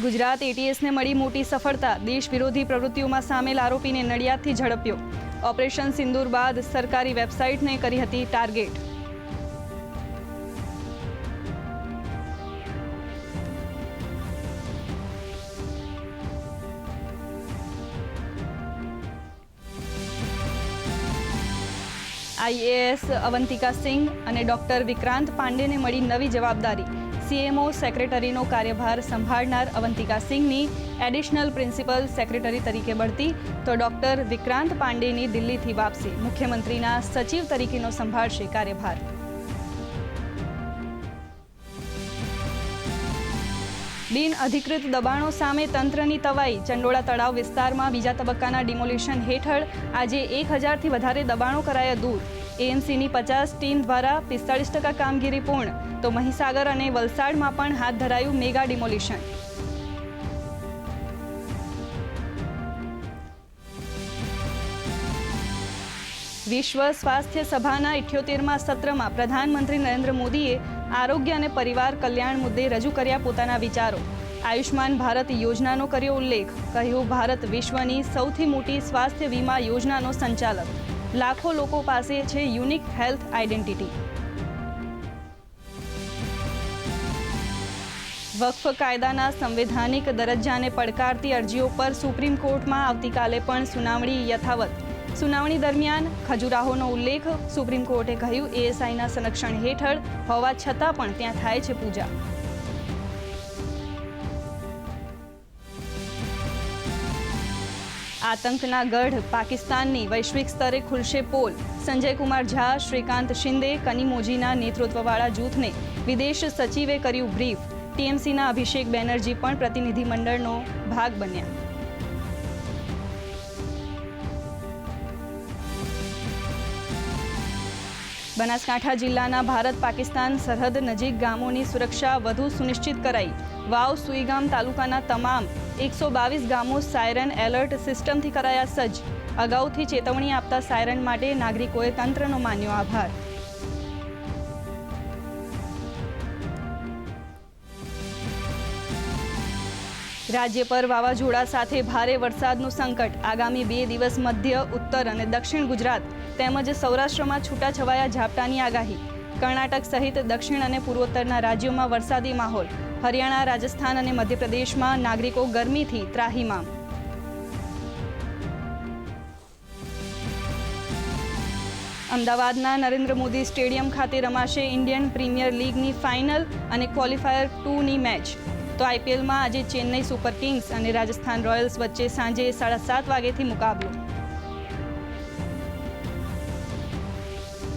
ગુજરાત એટીએસને મળી મોટી સફળતા. દેશ વિરોધી પ્રવૃત્તિઓમાં સામેલ આરોપીને નડિયાદથી ઝડપ્યો. ઓપરેશન સિંદૂર બાદ સરકારી વેબસાઇટને કરી હતી ટાર્ગેટ. આઈએએસ અવંતિકા સિંઘ અને ડોક્ટર વિક્રાંત પાંડેને મળી નવી જવાબદારી. સીએમઓ સેક્રેટરીનો કાર્યભાર સંભાળનાર અવંતિકા સિંઘની એડિશનલ પ્રિન્સિપલ સેક્રેટરી તરીકે બઢતી તો ડોક્ટર વિક્રાંત પાંડેની દિલ્હીથી વાપસી. મુખ્યમંત્રીના સચિવ તરીકેનો સંભાળશે કાર્યભાર. બિન અધિકૃત દબાણો સામે તંત્રની તવાઈ. ચંડોળા તળાવ વિસ્તારમાં બીજા તબક્કાના ડિમોલિશન હેઠળ આજે એક હજારથી વધારે દબાણો કરાયા દૂર. એએમસીની પચાસ ટીમ દ્વારા પિસ્તાળીસ ટકા કામગીરી પૂર્ણ. તો મહીસાગર અને વલસાડમાં પણ હાથ ધરાયું મેગા ડિમોલિશન. વિશ્વ સ્વાસ્થ્ય સભાના ઇઠ્યોતેરમાં સત્રમાં પ્રધાનમંત્રી નરેન્દ્ર મોદીએ આરોગ્ય અને પરિવાર કલ્યાણ મુદ્દે રજૂ કર્યા પોતાના વિચારો. આયુષ્માન ભારત યોજનાનો કર્યો ઉલ્લેખ. કહ્યું, ભારત વિશ્વની સૌથી મોટી સ્વાસ્થ્ય વીમા યોજનાનો સંચાલક. લાખો લોકો પાસે છે યુનિક હેલ્થ આઇડેન્ટિટી. વક્ફ કાયદાના સંવૈધાનિક દરજ્જાને પડકારતી અરજીઓ પર સુપ્રીમ કોર્ટમાં આવતીકાલે પણ સુનાવણી યથાવત. સુનાવણી દરમિયાન ખજુરાહોનો ઉલ્લેખ સુપ્રીમ કોર્ટે કહ્યું એએસઆઈના સંરક્ષણ હેઠળ હોવા છતાં પણ ત્યાં થાય છે પૂજા. આતંકના ગઢ પાકિસ્તાનની વૈશ્વિક સ્તરે ખુલશે પોલ. સંજય કુમાર ઝા, શ્રીકાંત શિંદે કનીમોજીના નેતૃત્વવાળા જૂથને વિદેશ સચિવે કર્યું બ્રીફ. ટીએમસીના અભિષેક બેનર્જી પણ પ્રતિનિધિમંડળનો ભાગ બન્યા. બનાસકાંઠા જિલ્લાના ભારત પાકિસ્તાન સરહદ નજીક ગામોની સુરક્ષા વધુ સુનિશ્ચિત કરાઈ. વાવ, સુઈગામ તાલુકાના તમામ એકસો બાવીસ ગામો સાયરન એલર્ટ સિસ્ટમથી કરાયા સજ્જ. અગાઉથી ચેતવણી આપતા સાયરન માટે નાગરિકોએ તંત્રનો માન્યો આભાર. રાજ્ય પર વાવાઝોડા સાથે ભારે વરસાદનું સંકટ. આગામી બે દિવસ મધ્ય, ઉત્તર અને દક્ષિણ ગુજરાત તેમજ સૌરાષ્ટ્રમાં છૂટાછવાયા ઝાપટાની આગાહી. કર્ણાટક સહિત દક્ષિણ અને પૂર્વોત્તરના રાજ્યોમાં વરસાદી માહોલ. હરિયાણા, રાજસ્થાન અને મધ્યપ્રદેશમાં નાગરિકો ગરમીથી ત્રાહીમામ. અમદાવાદના નરેન્દ્ર મોદી સ્ટેડિયમ ખાતે રમાશે ઇન્ડિયન પ્રીમિયર લીગની ફાઇનલ અને ક્વોલિફાયર ટુની મેચ. તો આઈપીએલમાં આજે ચેન્નઈ સુપર કિંગ્સ અને રાજસ્થાન રોયલ્સ વચ્ચે સાંજે સાડા સાત વાગ્યેથી મુકાબલો.